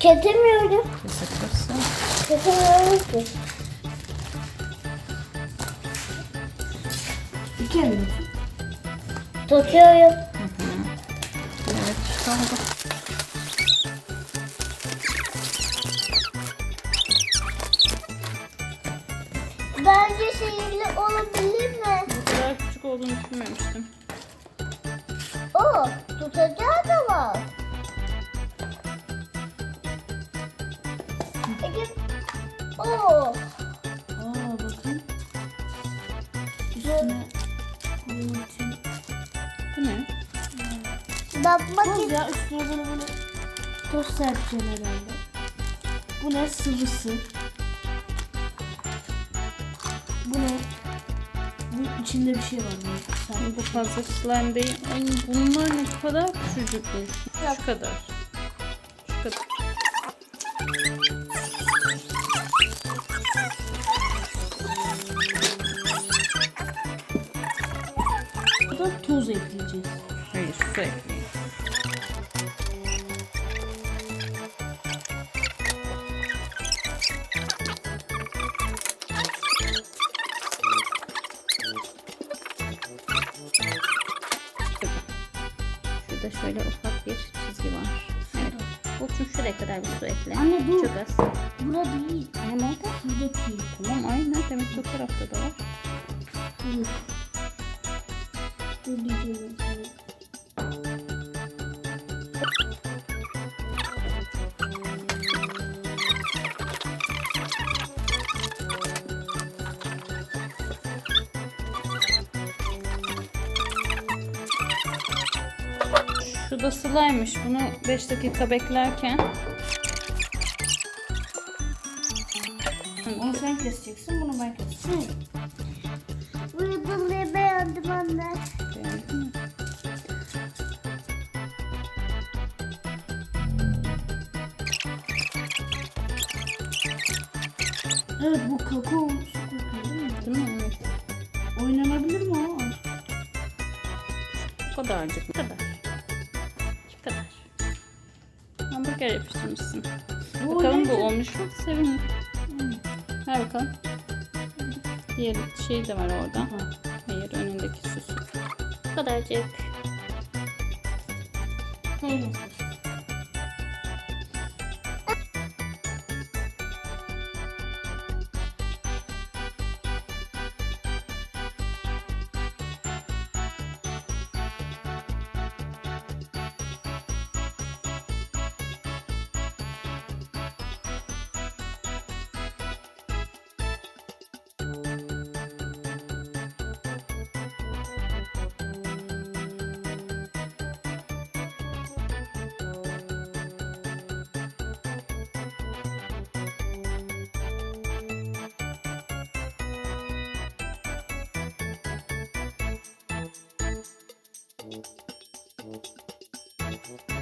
Kesemiyorum. Kesebilirsin. Kesemiyorum ki. İki elini. Tutuyorum. Hı hı. Evet şu anda. Bence şehirli olabilir mi? Bu kadar küçük olduğunu düşünmemiştim. Oo, tutacağız ama. 8. Oo. Aa bakın. Üstüne koymak için. Bu ne? Bakmak için. Ya üstüne böyle böyle toz serpeceğim herhalde. Bu ne? Sıvısı. Bu ne? Bu içinde bir şey var. Bu fazla slime değil. Ay bunlar ne kadar küçücükmüş. Şu kadar. Toz ekleyeceğiz. Hayır su ekleyin. Şurada şöyle ufak bir çizgi var. Evet. Olsun şuraya kadar bir su ekle. Anne dur. Çok az. Bura değil. Ama nerede? Buradaki. Tamam aynı. Demek o tarafta da var. Dur. Şu da sıla'ymış. Bunu 5 dakika beklerken Onu sen keseceksin, bunu ben keseceğim. Bunu beğendim anne. Evet bu kakao su kokuyor değil mi? Değil mi? Evet. Oynanabilir mi o? Bu kadarcık. Bu kadar. Şu kadar. Hamburger yapıştırmışsın. Bu Bakalım bu olmuş mu? Sevin. Ver bakalım. Diğer şey de var orada. Ha. Hayır önündeki süs. Bu kadarcık. Neyse. Thank you.